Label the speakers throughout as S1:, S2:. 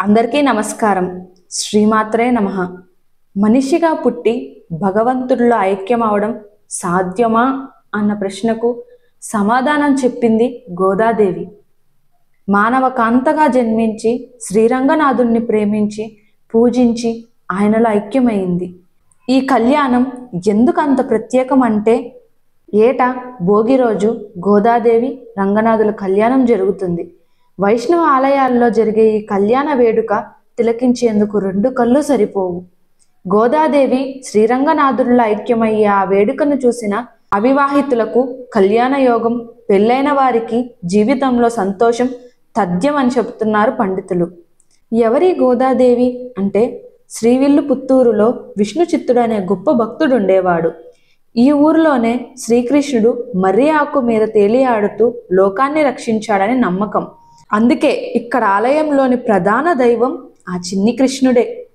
S1: అందరికీ నమస్కారం. శ్రీమాత్రే నమ. మనిషిగా పుట్టి భగవంతుడిలో ఐక్యం అవడం సాధ్యమా అన్న ప్రశ్నకు సమాధానం చెప్పింది గోదాదేవి. మానవ కాంతగా జన్మించి శ్రీరంగనాథుణ్ణి ప్రేమించి పూజించి ఆయనలో ఐక్యమైంది. ఈ కళ్యాణం ఎందుకు అంత ప్రత్యేకం అంటే ఏటా భోగి రోజు గోదాదేవి రంగనాథుల కళ్యాణం జరుగుతుంది. వైష్ణవ ఆలయాల్లో జరిగే ఈ కళ్యాణ వేడుక తిలకించేందుకు రెండు కళ్ళు సరిపోవు. గోదాదేవి శ్రీరంగనాథుల్లో ఐక్యమయ్యే ఆ వేడుకను చూసిన అవివాహితులకు కళ్యాణ యోగం పెళ్ళైన వారికి జీవితంలో సంతోషం తథ్యం అని చెబుతున్నారు పండితులు. ఎవరి గోదాదేవి అంటే శ్రీవిల్లు పుత్తూరులో విష్ణు చిత్తుడు అనే గొప్ప భక్తుడు ఉండేవాడు ఈ ఊరిలోనే శ్రీకృష్ణుడు మర్రి ఆకు మీద తేలియాడుతూ లోకాన్ని రక్షించాడని నమ్మకం. అందుకే ఇక్కడ ఆలయంలోని ప్రధాన దైవం ఆ చిన్ని కృష్ణుడే.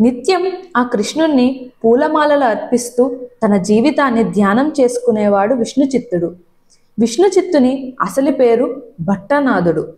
S1: నిత్యం ఆ కృష్ణుణ్ణి పూలమాలలు అర్పిస్తూ తన జీవితాన్ని ధ్యానం చేసుకునేవాడు విష్ణుచిత్తుడు. విష్ణుచిత్తుని అసలు పేరు భట్టనాథుడు.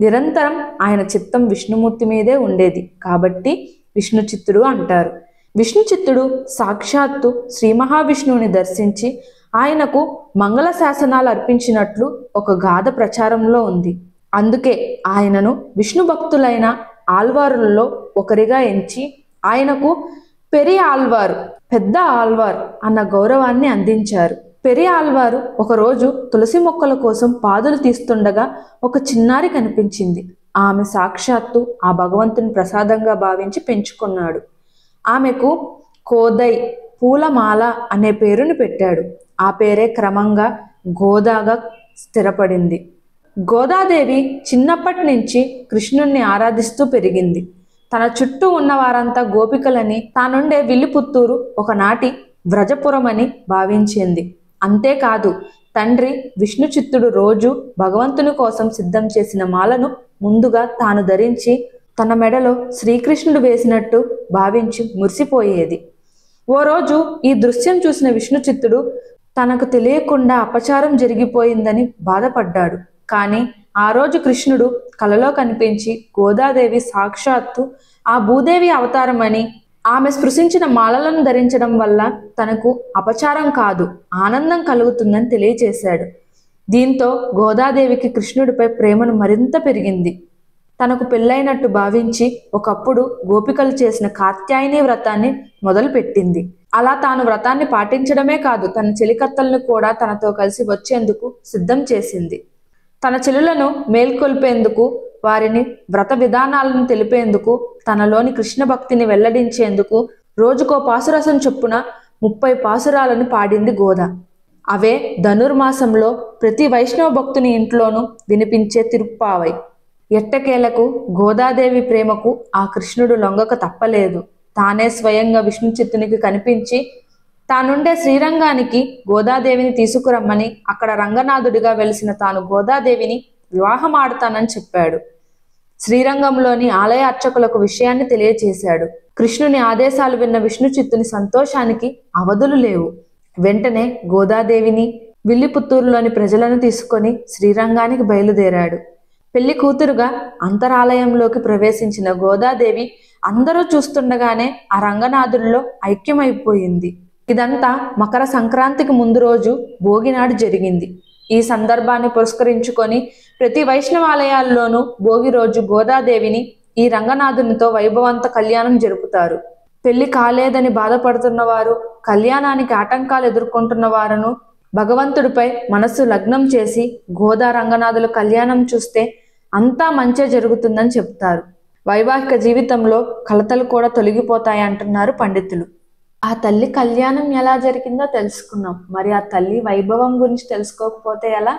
S1: నిరంతరం ఆయన చిత్తం విష్ణుమూర్తి మీదే ఉండేది. కాబట్టి విష్ణుచిత్తుడు అంటారు. విష్ణుచిత్తుడు సాక్షాత్తు శ్రీ మహావిష్ణువుని దర్శించి ఆయనకు మంగళ శాసనాలు అర్పించినట్లు ఒక గాథ ప్రచారంలో ఉంది. అందుకే ఆయనను విష్ణు భక్తులైన ఆల్వారులలో ఒకరిగా ఎంచి ఆయనకు పెరి ఆల్వారు పెద్ద ఆల్వార్ అన్న గౌరవాన్ని అందించారు. పెరి ఆల్వారు ఒకరోజు తులసి మొక్కల కోసం పాదులు తీస్తుండగా ఒక చిన్నారి కనిపించింది. ఆమె సాక్షాత్తు ఆ భగవంతుని ప్రసాదంగా భావించి పెంచుకున్నాడు. ఆమెకు కోదై పూలమాల అనే పేరుని పెట్టాడు. ఆ పేరే క్రమంగా గోదాగా స్థిరపడింది. గోదాదేవి చిన్నప్పటి నుంచి కృష్ణుణ్ణి ఆరాధిస్తూ పెరిగింది. తన చుట్టూ ఉన్న వారంతా గోపికలని తానుండే విల్లిపుత్తూరు ఒకనాటి వ్రజపురం అని భావించింది. అంతేకాదు తండ్రి విష్ణుచిత్తుడు రోజు భగవంతుని కోసం సిద్ధం చేసిన మాలను ముందుగా తాను ధరించి తన మెడలో శ్రీకృష్ణుడు వేసినట్టు భావించి మురిసిపోయేది. ఓ రోజు ఈ దృశ్యం చూసిన విష్ణుచిత్తుడు తనకు తెలియకుండా అపచారం జరిగిపోయిందని బాధపడ్డాడు. కానీ ఆ రోజు కృష్ణుడు కలలో కనిపించి గోదాదేవి సాక్షాత్తు ఆ భూదేవి అవతారమని ఆమె స్పృశించిన మాలలను ధరించడం వల్ల తనకు అపచారం కాదు ఆనందం కలుగుతుందని తెలియచేశాడు. దీంతో గోదాదేవికి కృష్ణుడిపై ప్రేమను మరింత పెరిగింది. తనకు పెళ్ళైనట్టు భావించి ఒకప్పుడు గోపికలు చేసిన కాత్యాయని వ్రతాన్ని మొదలుపెట్టింది. అలా తాను వ్రతాన్ని పాటించడమే కాదు తన చెలికత్తలను కూడా తనతో కలిసి వచ్చేందుకు సిద్ధం చేసింది. తన చెలులను మేల్కొల్పేందుకు వారిని వ్రత విధానాలను తెలిపేందుకు తనలోని కృష్ణ భక్తిని వెల్లడించేందుకు రోజుకో పాసురసం చొప్పున ముప్పై పాసురాలను పాడింది గోద. అవే ధనుర్మాసంలో ప్రతి వైష్ణవ భక్తుని ఇంట్లోనూ వినిపించే తిరుప్పావై. ఎట్టకేలకు గోదాదేవి ప్రేమకు ఆ కృష్ణుడు లొంగక తప్పలేదు. తానే స్వయంగా విష్ణు చిత్తునికి కనిపించి తానుండే శ్రీరంగానికి గోదాదేవిని తీసుకురమ్మని అక్కడ రంగనాథుడిగా వెలిసిన తాను గోదాదేవిని వివాహం ఆడతానని చెప్పాడు. శ్రీరంగంలోని ఆలయ అర్చకులకు విషయాన్ని తెలియచేశాడు. కృష్ణుని ఆదేశాలు విన్న విష్ణు చిత్తుని సంతోషానికి అవధులు లేవు. వెంటనే గోదాదేవిని విల్లిపుత్తూరులోని ప్రజలను తీసుకొని శ్రీరంగానికి బయలుదేరాడు. పెళ్ళి కూతురుగా అంతరాలయంలోకి ప్రవేశించిన గోదాదేవి అందరూ చూస్తుండగానే ఆ రంగనాథుల్లో ఐక్యమైపోయింది. ఇదంతా మకర సంక్రాంతికి ముందు రోజు భోగినాడు జరిగింది. ఈ సందర్భాన్ని పురస్కరించుకొని ప్రతి వైష్ణవాలయాల్లోనూ భోగి రోజు గోదాదేవిని ఈ రంగనాథునితో వైభవంత కళ్యాణం జరుపుతారు. పెళ్ళి కాలేదని బాధపడుతున్న వారు కళ్యాణానికి ఆటంకాలు ఎదుర్కొంటున్న వారును భగవంతుడిపై మనస్సు లగ్నం చేసి గోదా రంగనాథుల కళ్యాణం చూస్తే అంతా మంచే జరుగుతుందని చెప్తారు వైవాహిక జీవితంలో కలతలు కూడా తొలగిపోతాయి అంటున్నారు పండితులు. ఆ తల్లి కళ్యాణం ఎలా జరిగిందో తెలుసుకున్నాం. మరి ఆ తల్లి వైభవం గురించి తెలుసుకోకపోతే ఎలా?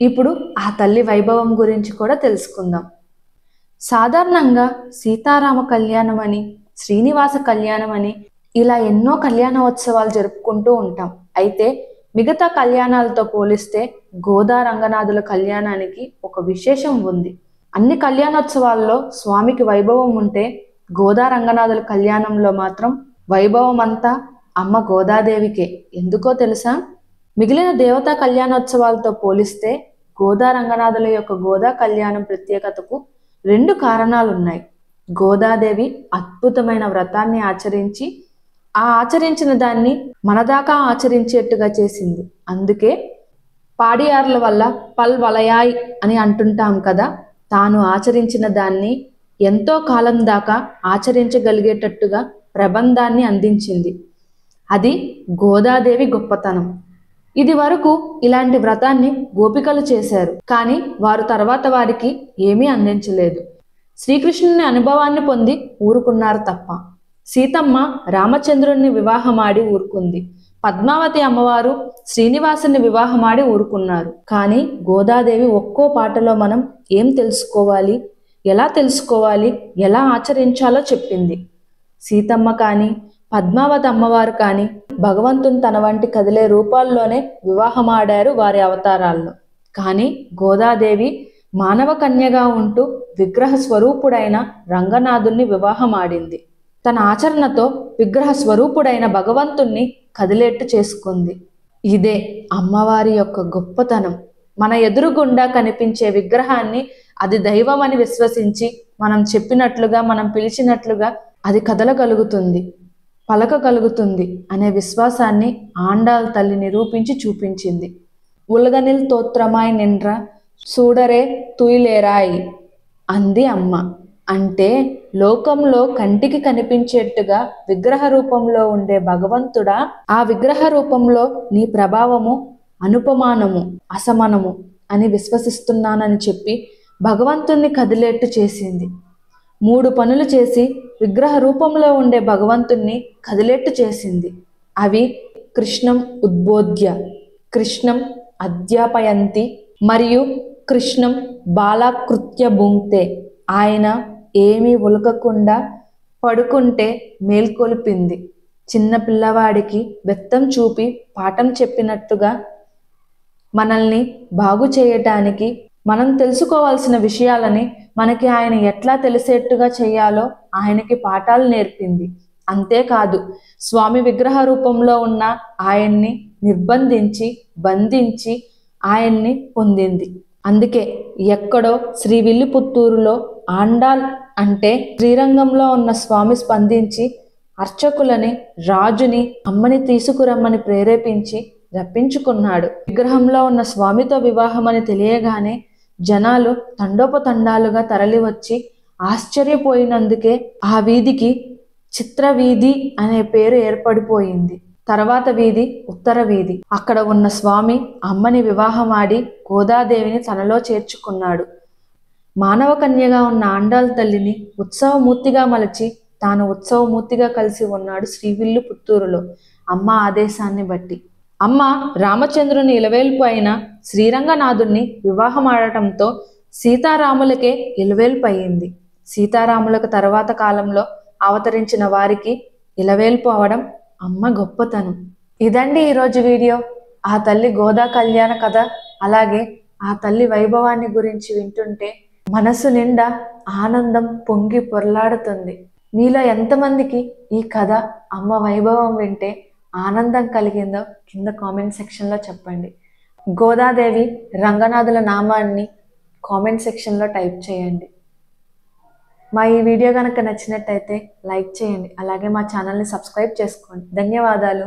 S1: ఇప్పుడు ఆ తల్లి వైభవం గురించి కూడా తెలుసుకుందాం. సాధారణంగా సీతారామ కళ్యాణం అని శ్రీనివాస కళ్యాణం అని ఇలా ఎన్నో కళ్యాణోత్సవాలు జరుపుకుంటూ ఉంటాం. అయితే మిగతా కళ్యాణాలతో పోలిస్తే గోదా రంగనాథుల కళ్యాణానికి ఒక విశేషం ఉంది. అన్ని కళ్యాణోత్సవాల్లో స్వామికి వైభవం ఉంటే గోదా రంగనాథుల కళ్యాణంలో మాత్రం వైభవం అంతా అమ్మ గోదాదేవికే. ఎందుకో తెలుసా? మిగిలిన దేవతా కళ్యాణోత్సవాలతో పోలిస్తే గోదా రంగనాథుల యొక్క గోదా కళ్యాణం ప్రత్యేకతకు రెండు కారణాలున్నాయి. గోదాదేవి అద్భుతమైన వ్రతాన్ని ఆచరించి ఆ ఆచరించిన దాన్ని మనదాకా ఆచరించేట్టుగా చేసింది. అందుకే పాడియార్ల వల్ల పల్ వలయాయ్ అని అంటుంటాం కదా తాను ఆచరించిన దాన్ని ఎంతో కాలం దాకా ఆచరించగలిగేటట్టుగా ప్రబంధాన్ని అందించింది. అది గోదాదేవి గొప్పతనం. ఇది వరకు ఇలాంటి వ్రతాన్ని గోపికలు చేశారు. కానీ వారు తర్వాత వారికి ఏమీ అందించలేదు. శ్రీకృష్ణుని అనుభవాన్ని పొంది ఊరుకున్నారు తప్ప. సీతమ్మ రామచంద్రుణ్ణి వివాహమాడి ఊరుకుంది. పద్మావతి అమ్మవారు శ్రీనివాసుని వివాహమాడి ఊరుకున్నారు. కానీ గోదాదేవి ఒక్కో పాటలో మనం ఏం తెలుసుకోవాలి? ఎలా తెలుసుకోవాలి? ఎలా ఆచరించాలో చెప్పింది. సీతమ్మ కానీ పద్మావతి అమ్మవారు కానీ భగవంతుని తన వంటి కదిలే రూపాల్లోనే వివాహమాడారు వారి అవతారాల్లో. కానీ గోదాదేవి మానవ కన్యగా ఉంటూ విగ్రహ స్వరూపుడైన రంగనాథుణ్ణి వివాహమాడింది. తన ఆచరణతో విగ్రహ స్వరూపుడైన భగవంతుణ్ణి కదిలేట్టు చేసుకుంది. ఇదే అమ్మవారి యొక్క గొప్పతనం. మన ఎదురుగుండా కనిపించే విగ్రహాన్ని అది దైవం అని విశ్వసించి మనం చెప్పినట్లుగా మనం పిలిచినట్లుగా అది కదలగలుగుతుంది పలకగలుగుతుంది అనే విశ్వాసాన్ని ఆండాల్ తల్లి నిరూపించి చూపించింది. ఉలగనిల్ తోత్రమాయ్ నిండ్ర సూడరే తుయిలేరాయి అంది అమ్మ. అంటే లోకంలో కంటికి కనిపించేట్టుగా విగ్రహ రూపంలో ఉండే భగవంతుడా ఆ విగ్రహ రూపంలో నీ ప్రభావము అనుపమానము అసమానము అని విశ్వసిస్తున్నానని చెప్పి భగవంతుణ్ణి కదిలేట్టు చేసింది. మూడు పనులు చేసి విగ్రహ రూపంలో ఉండే భగవంతుణ్ణి కదిలేట్టు చేసింది. అవి కృష్ణం ఉద్బోధ్య కృష్ణం అధ్యాపయంతి మరియు కృష్ణం బాలాకృత్య భుంక్తే. ఆయన ఏమీ ఉలకకుండా పడుకుంటే మేల్కొల్పింది. చిన్న పిల్లవాడికి బెత్తం చూపి పాఠం చెప్పినట్టుగా మనల్ని బాగు చేయటానికి మనం తెలుసుకోవాల్సిన విషయాలని మనకి ఆయన ఎట్లా తెలిసేట్టుగా చేయాలో ఆయనకి పాఠాలు నేర్పింది. అంతేకాదు స్వామి విగ్రహ రూపంలో ఉన్న ఆయన్ని నిర్బంధించి బంధించి ఆయన్ని పొందింది. అందుకే ఎక్కడో శ్రీ విల్లిపుత్తూరులో ఆండాల్ అంటే శ్రీరంగంలో ఉన్న స్వామి స్పందించి అర్చకులని రాజుని అమ్మని తీసుకురమ్మని ప్రేరేపించి రప్పించుకున్నాడు. విగ్రహంలో ఉన్న స్వామితో వివాహమని తెలియగానే జనాలు తండోపతండాలుగా తరలివచ్చి ఆశ్చర్యపోయినందుకే ఆ వీధికి చిత్రవీధి అనే పేరు ఏర్పడిపోయింది. తర్వాత వీధి ఉత్తర వీధి. అక్కడ ఉన్న స్వామి అమ్మని వివాహమాడి గోదాదేవిని తనలో చేర్చుకున్నాడు. మానవ కన్యగా ఉన్న ఆండాల తల్లిని ఉత్సవమూర్తిగా మలచి తాను ఉత్సవమూర్తిగా కలిసి ఉన్నాడు శ్రీవిల్లు పుత్తూరులో అమ్మ ఆదేశాన్ని బట్టి. అమ్మ రామచంద్రుని ఇలవేల్పు అయిన శ్రీరంగనాథుణ్ణి వివాహమాడటంతో సీతారాములకే ఇలవేల్పు అయింది సీతారాములకు తర్వాత కాలంలో అవతరించిన వారికి ఇలవేల్పు అవడం అమ్మ గొప్పతనం. ఇదండి ఈరోజు వీడియో. ఆ తల్లి గోదా కళ్యాణ కథ అలాగే ఆ తల్లి వైభవాన్ని గురించి వింటుంటే మనసు నిండా ఆనందం పొంగి పొరలాడుతుంది. మీలో ఎంతమందికి ఈ కథ అమ్మ వైభవం వింటే ఆనందం కలిగిందో కింద కామెంట్ సెక్షన్లో చెప్పండి. గోదాదేవి రంగనాథుల నామాన్ని కామెంట్ సెక్షన్లో టైప్ చేయండి. మా ఈ వీడియో కనుక నచ్చినట్టయితే లైక్ చేయండి. అలాగే మా ఛానల్ని సబ్స్క్రైబ్ చేసుకోండి. ధన్యవాదాలు.